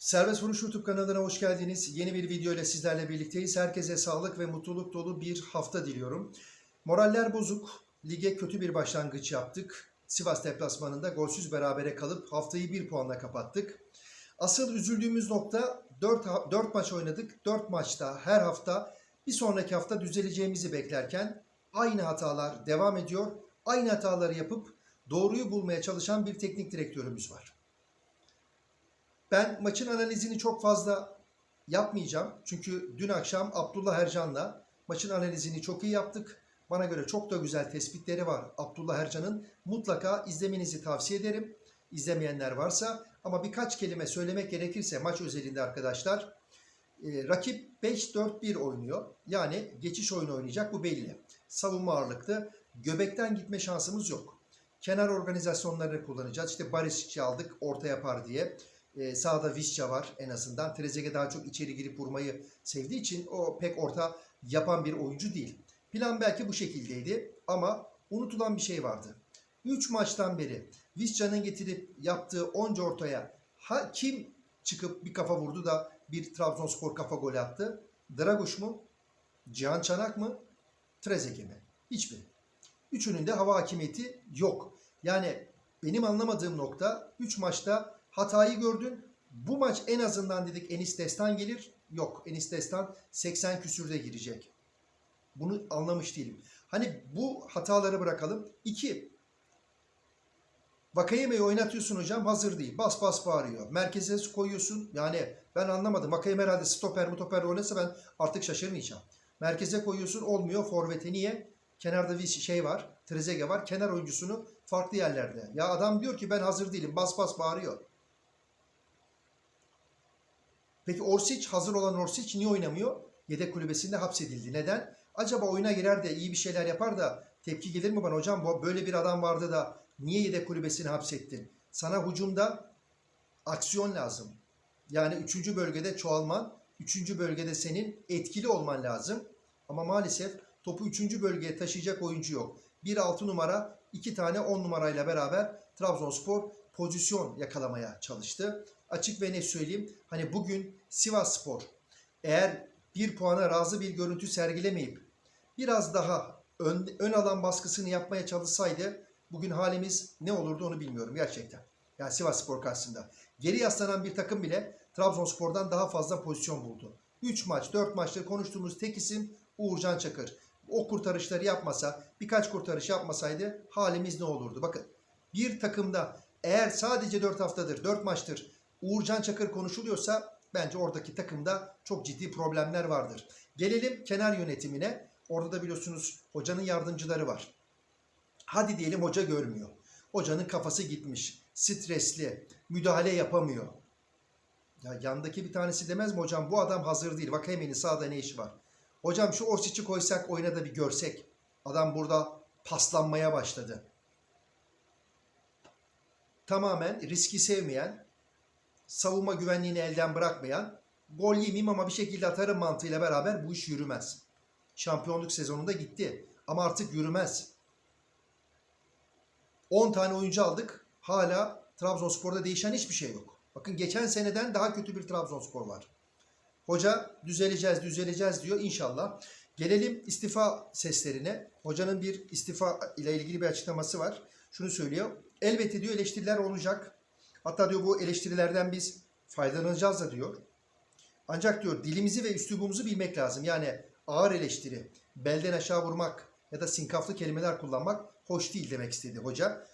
Serbest Vuruş YouTube kanalına hoş geldiniz. Yeni bir video ile sizlerle birlikteyiz. Herkese sağlık ve mutluluk dolu bir hafta diliyorum. Moraller bozuk. Lige kötü bir başlangıç yaptık. Sivas deplasmanında golsüz berabere kalıp haftayı bir puanla kapattık. Asıl üzüldüğümüz nokta 4, 4 maç oynadık. 4 maçta her hafta bir sonraki hafta düzeleceğimizi beklerken aynı hatalar devam ediyor. Aynı hataları yapıp doğruyu bulmaya çalışan bir teknik direktörümüz var. Ben maçın analizini çok fazla yapmayacağım. Çünkü dün akşam Abdullah Ercan'la maçın analizini çok iyi yaptık. Bana göre çok da güzel tespitleri var Abdullah Ercan'ın. Mutlaka izlemenizi tavsiye ederim. İzlemeyenler varsa ama birkaç kelime söylemek gerekirse maç özelinde arkadaşlar. e, rakip 5-4-1 oynuyor. Yani geçiş oyunu oynayacak bu belli. Savunma ağırlıklı. Göbekten gitme şansımız yok. Kenar organizasyonlarını kullanacağız. İşte Barisic'i aldık orta yapar diye. Ee, sağda Visca var en azından. Trezeguet daha çok içeri girip vurmayı sevdiği için o pek orta yapan bir oyuncu değil. Plan belki bu şekildeydi ama unutulan bir şey vardı. 3 maçtan beri Visca'nın getirip yaptığı onca ortaya ha, kim çıkıp bir kafa vurdu da bir Trabzonspor kafa gol attı? Draguş mu? Cihan Çanak mı? Trezeguet mi? Hiçbiri. Üçünün de hava hakimiyeti yok. Yani benim anlamadığım nokta 3 maçta hatayı gördün. Bu maç en azından dedik Enis Destan gelir. Yok Enis Destan 80 küsürde girecek. Bunu anlamış değilim. Hani bu hataları bırakalım. 2. Vakayeme'yi oynatıyorsun hocam hazır değil. Bas bas bağırıyor. Merkeze koyuyorsun. Yani ben anlamadım. Vakayeme herhalde stoper mutoper oynasa ben artık şaşırmayacağım. Merkeze koyuyorsun olmuyor. Forvet'e niye? Kenarda bir şey var. Trezeguet var. Kenar oyuncusunu farklı yerlerde. Ya adam diyor ki ben hazır değilim. Bas bas bağırıyor. Peki Orsic hazır olan Orsic niye oynamıyor? Yedek kulübesinde hapsedildi. Neden? Acaba oyuna girer de iyi bir şeyler yapar da tepki gelir mi bana hocam bu böyle bir adam vardı da niye yedek kulübesini hapsettin? Sana hücumda aksiyon lazım. Yani üçüncü bölgede çoğalman, üçüncü bölgede senin etkili olman lazım. Ama maalesef topu üçüncü bölgeye taşıyacak oyuncu yok. Bir altı numara, iki tane on numarayla beraber Trabzonspor pozisyon yakalamaya çalıştı. Açık ve net söyleyeyim. Hani bugün Sivas Spor eğer bir puana razı bir görüntü sergilemeyip biraz daha ön, ön alan baskısını yapmaya çalışsaydı bugün halimiz ne olurdu onu bilmiyorum gerçekten. Yani Sivas Spor karşısında. Geri yaslanan bir takım bile Trabzonspor'dan daha fazla pozisyon buldu. 3 maç, 4 maçtır konuştuğumuz tek isim Uğurcan Çakır. O kurtarışları yapmasa, birkaç kurtarış yapmasaydı halimiz ne olurdu? Bakın bir takımda eğer sadece 4 haftadır, 4 maçtır Uğurcan Çakır konuşuluyorsa bence oradaki takımda çok ciddi problemler vardır. Gelelim kenar yönetimine. Orada da biliyorsunuz hocanın yardımcıları var. Hadi diyelim hoca görmüyor. Hocanın kafası gitmiş. Stresli. Müdahale yapamıyor. Ya yandaki bir tanesi demez mi hocam bu adam hazır değil. Bak hemen sağda ne işi var. Hocam şu Orsic'i koysak oyuna da bir görsek. Adam burada paslanmaya başladı. Tamamen riski sevmeyen, savunma güvenliğini elden bırakmayan, gol yemeyeyim ama bir şekilde atarım mantığıyla beraber bu iş yürümez. Şampiyonluk sezonunda gitti ama artık yürümez. 10 tane oyuncu aldık. Hala Trabzonspor'da değişen hiçbir şey yok. Bakın geçen seneden daha kötü bir Trabzonspor var. Hoca düzeleceğiz, düzeleceğiz diyor inşallah. Gelelim istifa seslerine. Hocanın bir istifa ile ilgili bir açıklaması var. Şunu söylüyor. Elbette diyor eleştiriler olacak. Hatta diyor bu eleştirilerden biz faydalanacağız da diyor. Ancak diyor dilimizi ve üslubumuzu bilmek lazım. Yani ağır eleştiri, belden aşağı vurmak ya da sinkaflı kelimeler kullanmak hoş değil demek istedi hoca.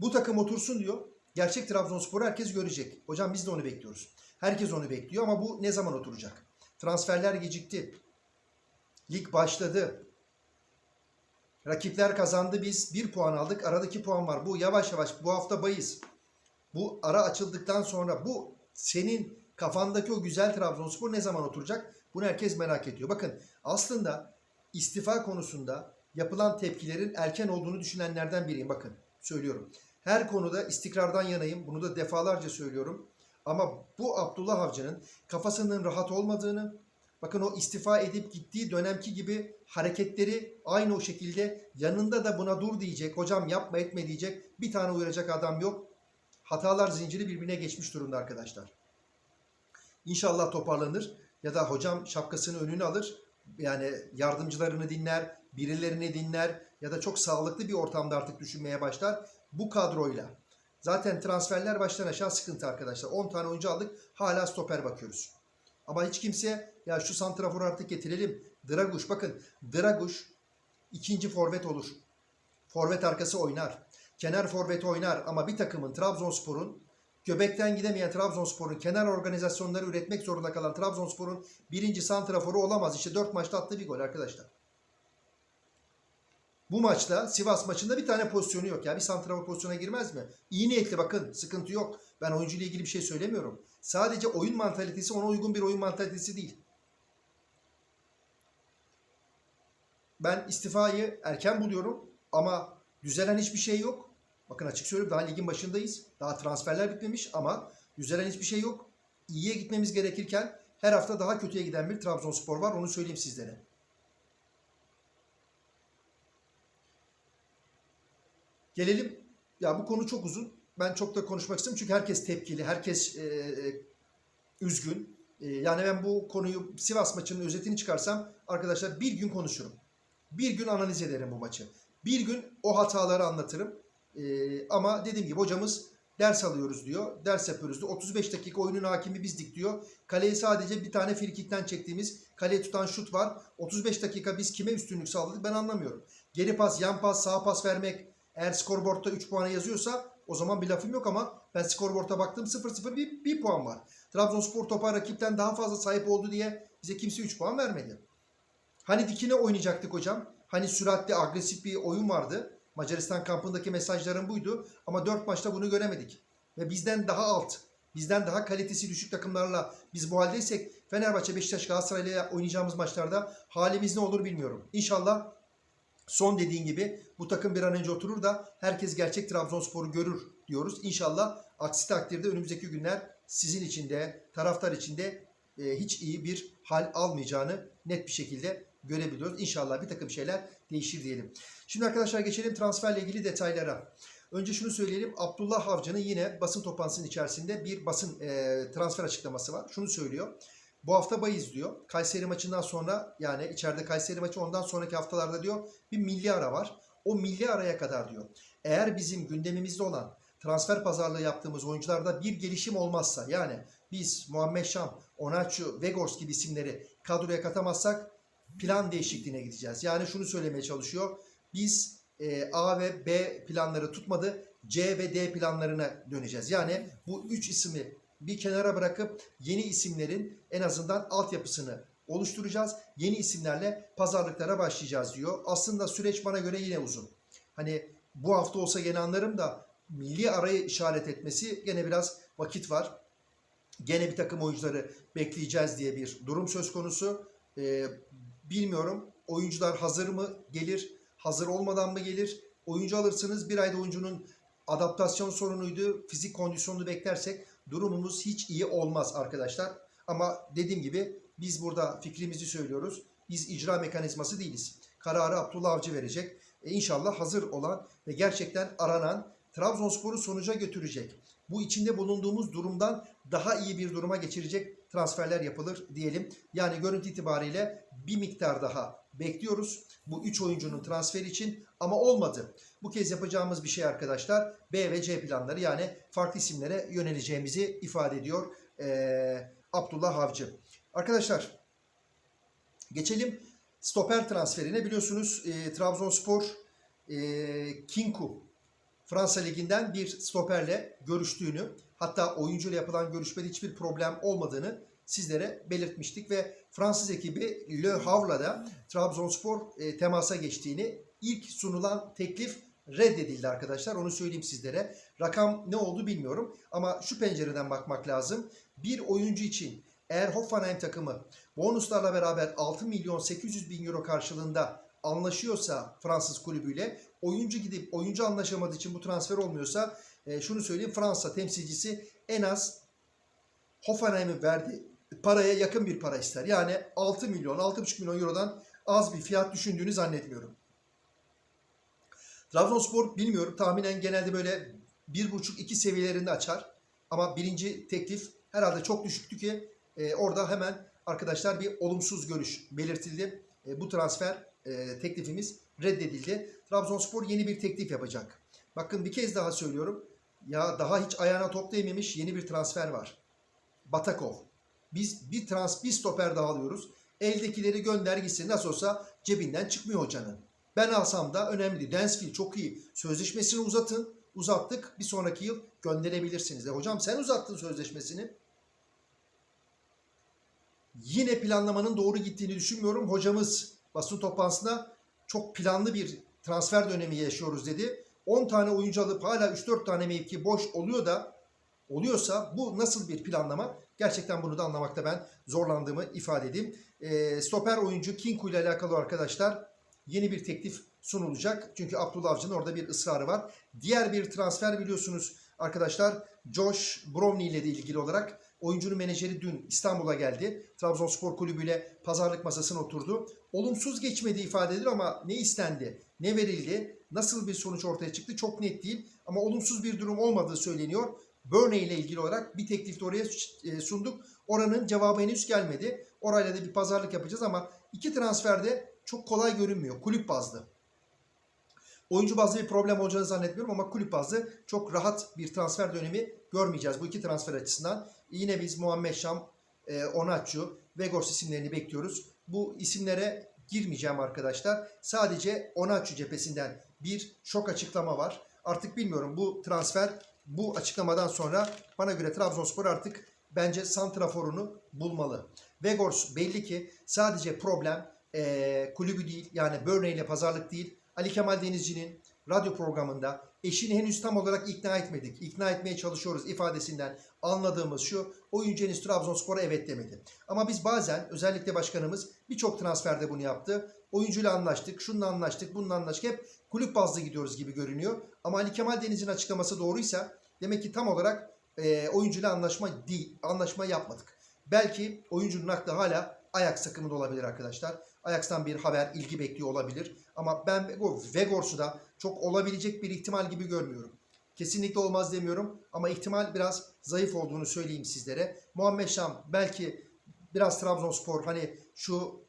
Bu takım otursun diyor. Gerçek Trabzonspor'u herkes görecek. Hocam biz de onu bekliyoruz. Herkes onu bekliyor ama bu ne zaman oturacak? Transferler gecikti. Lig başladı. Rakipler kazandı biz bir puan aldık. Aradaki puan var. Bu yavaş yavaş bu hafta bayız. Bu ara açıldıktan sonra bu senin kafandaki o güzel Trabzonspor ne zaman oturacak? Bunu herkes merak ediyor. Bakın aslında istifa konusunda yapılan tepkilerin erken olduğunu düşünenlerden biriyim. Bakın söylüyorum. Her konuda istikrardan yanayım. Bunu da defalarca söylüyorum. Ama bu Abdullah Avcı'nın kafasının rahat olmadığını, bakın o istifa edip gittiği dönemki gibi hareketleri aynı o şekilde yanında da buna dur diyecek, hocam yapma etme diyecek bir tane uyaracak adam yok. Hatalar zinciri birbirine geçmiş durumda arkadaşlar. İnşallah toparlanır ya da hocam şapkasını önüne alır. Yani yardımcılarını dinler, birilerini dinler ya da çok sağlıklı bir ortamda artık düşünmeye başlar. Bu kadroyla. Zaten transferler baştan aşağı sıkıntı arkadaşlar. 10 tane oyuncu aldık hala stoper bakıyoruz. Ama hiç kimse ya şu santraforu artık getirelim. Draguş bakın Draguş ikinci forvet olur. Forvet arkası oynar. Kenar forvet oynar ama bir takımın Trabzonspor'un göbekten gidemeyen Trabzonspor'un kenar organizasyonları üretmek zorunda kalan Trabzonspor'un birinci santraforu olamaz. İşte 4 maçta attığı bir gol arkadaşlar. Bu maçta Sivas maçında bir tane pozisyonu yok ya. Bir santrafor pozisyona girmez mi? İyi niyetli bakın sıkıntı yok. Ben oyuncuyla ilgili bir şey söylemiyorum. Sadece oyun mantalitesi ona uygun bir oyun mantalitesi değil. Ben istifayı erken buluyorum ama düzelen hiçbir şey yok. Bakın açık söyleyeyim daha ligin başındayız. Daha transferler bitmemiş ama düzelen hiçbir şey yok. İyiye gitmemiz gerekirken her hafta daha kötüye giden bir Trabzonspor var. Onu söyleyeyim sizlere. Gelelim. Ya bu konu çok uzun. Ben çok da konuşmak istemiyorum çünkü herkes tepkili, herkes e, e, üzgün. E, yani ben bu konuyu Sivas maçının özetini çıkarsam arkadaşlar bir gün konuşurum. Bir gün analiz ederim bu maçı. Bir gün o hataları anlatırım. E, ama dediğim gibi hocamız ders alıyoruz diyor. Ders yapıyoruz diyor. 35 dakika oyunun hakimi bizdik diyor. Kaleye sadece bir tane frikikten çektiğimiz kaleyi tutan şut var. 35 dakika biz kime üstünlük sağladık ben anlamıyorum. Geri pas, yan pas, sağ pas vermek eğer skorboardta 3 puana yazıyorsa o zaman bir lafım yok ama ben skorboardta baktım 0-0 bir, bir puan var. Trabzonspor topa rakipten daha fazla sahip oldu diye bize kimse 3 puan vermedi. Hani dikine oynayacaktık hocam. Hani süratli agresif bir oyun vardı. Macaristan kampındaki mesajların buydu. Ama 4 maçta bunu göremedik. Ve bizden daha alt, bizden daha kalitesi düşük takımlarla biz bu haldeysek Fenerbahçe, Beşiktaş, Galatasaray'la oynayacağımız maçlarda halimiz ne olur bilmiyorum. İnşallah son dediğin gibi bu takım bir an önce oturur da herkes gerçek Trabzonspor'u görür diyoruz. İnşallah aksi takdirde önümüzdeki günler sizin için de taraftar için de e, hiç iyi bir hal almayacağını net bir şekilde görebiliyoruz. İnşallah bir takım şeyler değişir diyelim. Şimdi arkadaşlar geçelim transferle ilgili detaylara. Önce şunu söyleyelim. Abdullah Avcı'nın yine basın toplantısının içerisinde bir basın e, transfer açıklaması var. Şunu söylüyor. Bu hafta bayız diyor. Kayseri maçından sonra yani içeride Kayseri maçı ondan sonraki haftalarda diyor bir milli ara var. O milli araya kadar diyor. Eğer bizim gündemimizde olan transfer pazarlığı yaptığımız oyuncularda bir gelişim olmazsa yani biz Muhammed Şam, Onaçu, Vegors gibi isimleri kadroya katamazsak plan değişikliğine gideceğiz. Yani şunu söylemeye çalışıyor. Biz e, A ve B planları tutmadı. C ve D planlarına döneceğiz. Yani bu üç ismi bir kenara bırakıp yeni isimlerin en azından altyapısını oluşturacağız. Yeni isimlerle pazarlıklara başlayacağız diyor. Aslında süreç bana göre yine uzun. Hani bu hafta olsa gene anlarım da milli arayı işaret etmesi gene biraz vakit var. Gene bir takım oyuncuları bekleyeceğiz diye bir durum söz konusu. Ee, bilmiyorum oyuncular hazır mı gelir, hazır olmadan mı gelir? Oyuncu alırsınız bir ayda oyuncunun adaptasyon sorunuydu. Fizik kondisyonunu beklersek durumumuz hiç iyi olmaz arkadaşlar. Ama dediğim gibi biz burada fikrimizi söylüyoruz. Biz icra mekanizması değiliz. Kararı Abdullah Avcı verecek. E inşallah hazır olan ve gerçekten aranan Trabzonspor'u sonuca götürecek. Bu içinde bulunduğumuz durumdan daha iyi bir duruma geçirecek transferler yapılır diyelim. Yani görüntü itibariyle bir miktar daha bekliyoruz bu 3 oyuncunun transferi için ama olmadı. Bu kez yapacağımız bir şey arkadaşlar B ve C planları yani farklı isimlere yöneleceğimizi ifade ediyor ee, Abdullah Avcı. Arkadaşlar geçelim stoper transferine biliyorsunuz e, Trabzonspor e, Kinku Fransa Ligi'nden bir stoperle görüştüğünü hatta oyuncuyla yapılan görüşmede hiçbir problem olmadığını sizlere belirtmiştik ve Fransız ekibi Le Havre'la Trabzonspor e, temasa geçtiğini ilk sunulan teklif reddedildi arkadaşlar. Onu söyleyeyim sizlere. Rakam ne oldu bilmiyorum ama şu pencereden bakmak lazım. Bir oyuncu için eğer Hoffenheim takımı bonuslarla beraber 6 milyon 800 bin euro karşılığında anlaşıyorsa Fransız kulübüyle oyuncu gidip oyuncu anlaşamadığı için bu transfer olmuyorsa e, şunu söyleyeyim Fransa temsilcisi en az Hoffenheim'in verdiği paraya yakın bir para ister. Yani 6 milyon 6,5 milyon eurodan az bir fiyat düşündüğünü zannetmiyorum. Trabzonspor bilmiyorum tahminen genelde böyle 1,5-2 seviyelerinde açar. Ama birinci teklif herhalde çok düşüktü ki E, orada hemen arkadaşlar bir olumsuz görüş belirtildi. E, bu transfer e, teklifimiz reddedildi. Trabzonspor yeni bir teklif yapacak. Bakın bir kez daha söylüyorum. Ya daha hiç ayağına top değmemiş yeni bir transfer var. Batakov. Biz bir trans bir stoper daha alıyoruz. Eldekileri gönder gitsin. Nasıl olsa cebinden çıkmıyor hocanın. Ben alsam da önemli değil. Çok iyi. Sözleşmesini uzatın. Uzattık. Bir sonraki yıl gönderebilirsiniz. E hocam sen uzattın sözleşmesini. Yine planlamanın doğru gittiğini düşünmüyorum. Hocamız basın toplantısında çok planlı bir transfer dönemi yaşıyoruz dedi. 10 tane oyuncu alıp hala 3-4 tane mevki boş oluyor da oluyorsa bu nasıl bir planlama? Gerçekten bunu da anlamakta ben zorlandığımı ifade edeyim. E, stoper oyuncu Kinko ile alakalı arkadaşlar yeni bir teklif sunulacak. Çünkü Abdullah Avcı'nın orada bir ısrarı var. Diğer bir transfer biliyorsunuz arkadaşlar Josh Bromley ile de ilgili olarak oyuncunun menajeri dün İstanbul'a geldi. Trabzonspor Kulübü ile pazarlık masasına oturdu. Olumsuz geçmedi ifade edilir ama ne istendi, ne verildi, nasıl bir sonuç ortaya çıktı çok net değil. Ama olumsuz bir durum olmadığı söyleniyor. Burnley ile ilgili olarak bir teklif de oraya e, sunduk. Oranın cevabı henüz gelmedi. Orayla da bir pazarlık yapacağız ama iki transferde çok kolay görünmüyor kulüp bazlı. Oyuncu bazlı bir problem olacağını zannetmiyorum ama kulüp bazlı çok rahat bir transfer dönemi görmeyeceğiz bu iki transfer açısından. Yine biz Muhammed Şam, e, Onaçu, Vegors isimlerini bekliyoruz. Bu isimlere girmeyeceğim arkadaşlar. Sadece Onaçu cephesinden bir şok açıklama var. Artık bilmiyorum bu transfer bu açıklamadan sonra bana göre Trabzonspor artık bence santraforunu bulmalı. Vegors belli ki sadece problem e, kulübü değil yani Burnley ile pazarlık değil. Ali Kemal Denizci'nin radyo programında eşini henüz tam olarak ikna etmedik. İkna etmeye çalışıyoruz ifadesinden anladığımız şu. Oyuncu henüz Trabzonspor'a evet demedi. Ama biz bazen özellikle başkanımız birçok transferde bunu yaptı. Oyuncuyla anlaştık, şununla anlaştık, bununla anlaştık. Hep kulüp bazlı gidiyoruz gibi görünüyor. Ama Ali Kemal Deniz'in açıklaması doğruysa demek ki tam olarak e, oyuncuyla anlaşma değil, anlaşma yapmadık. Belki oyuncunun aklı hala Ajax takımında olabilir arkadaşlar. Ajax'tan bir haber, ilgi bekliyor olabilir. Ama ben bu Vegors'u da çok olabilecek bir ihtimal gibi görmüyorum. Kesinlikle olmaz demiyorum ama ihtimal biraz zayıf olduğunu söyleyeyim sizlere. Muhammed Şam belki biraz Trabzonspor hani şu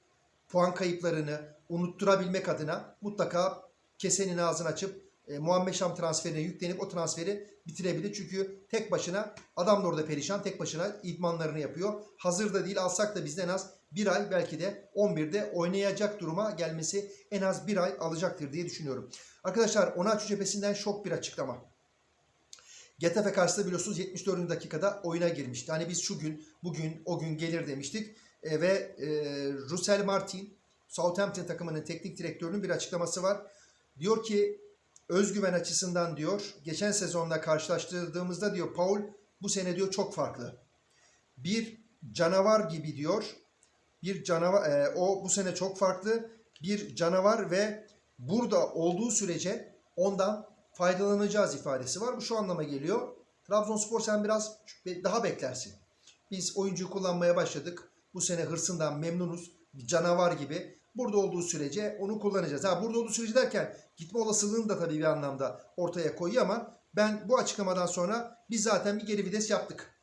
puan kayıplarını unutturabilmek adına mutlaka kesenin ağzını açıp e, Muhammed Şam transferine yüklenip o transferi bitirebilir. Çünkü tek başına adam da orada perişan tek başına idmanlarını yapıyor. Hazır da değil alsak da bizden en az bir ay belki de 11'de oynayacak duruma gelmesi en az bir ay alacaktır diye düşünüyorum. Arkadaşlar Onaçu cephesinden şok bir açıklama. Getafe karşısında biliyorsunuz 74. dakikada oyuna girmişti. Hani biz şu gün, bugün, o gün gelir demiştik. E, ve e, Russell Martin, Southampton takımının teknik direktörünün bir açıklaması var. Diyor ki özgüven açısından diyor, geçen sezonla karşılaştırdığımızda diyor Paul bu sene diyor çok farklı. Bir canavar gibi diyor. Bir canavar, e, o bu sene çok farklı. Bir canavar ve burada olduğu sürece ondan faydalanacağız ifadesi var. Bu şu anlama geliyor. Trabzonspor sen biraz daha beklersin. Biz oyuncuyu kullanmaya başladık. Bu sene hırsından memnunuz. Bir canavar gibi. Burada olduğu sürece onu kullanacağız. Ha burada olduğu sürece derken gitme olasılığını da tabii bir anlamda ortaya koyuyor ama ben bu açıklamadan sonra biz zaten bir geri vites yaptık.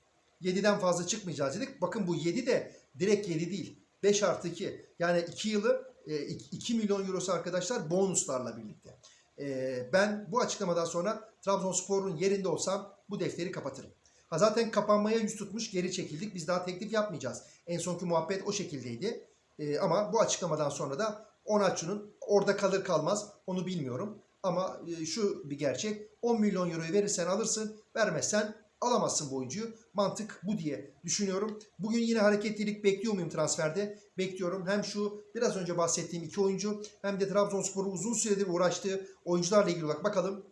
7'den fazla çıkmayacağız dedik. Bakın bu 7 de direkt 7 değil. 5 artı 2. Yani 2 yılı 2 milyon eurosu arkadaşlar bonuslarla birlikte. E, ben bu açıklamadan sonra Trabzonspor'un yerinde olsam bu defteri kapatırım. Ha zaten kapanmaya yüz tutmuş geri çekildik. Biz daha teklif yapmayacağız. En sonki muhabbet o şekildeydi. E, ama bu açıklamadan sonra da Onaçu'nun orada kalır kalmaz onu bilmiyorum. Ama e, şu bir gerçek 10 milyon euroyu verirsen alırsın vermezsen alamazsın bu oyuncuyu. Mantık bu diye düşünüyorum. Bugün yine hareketlilik bekliyor muyum transferde? Bekliyorum. Hem şu biraz önce bahsettiğim iki oyuncu hem de Trabzonspor'un uzun süredir uğraştığı oyuncularla ilgili olarak bakalım.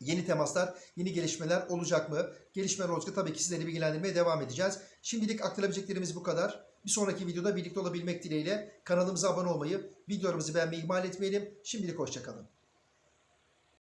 Yeni temaslar, yeni gelişmeler olacak mı? Gelişmeler olacak tabii ki sizleri bilgilendirmeye devam edeceğiz. Şimdilik aktarabileceklerimiz bu kadar. Bir sonraki videoda birlikte olabilmek dileğiyle kanalımıza abone olmayı, videolarımızı beğenmeyi ihmal etmeyelim. Şimdilik hoşçakalın.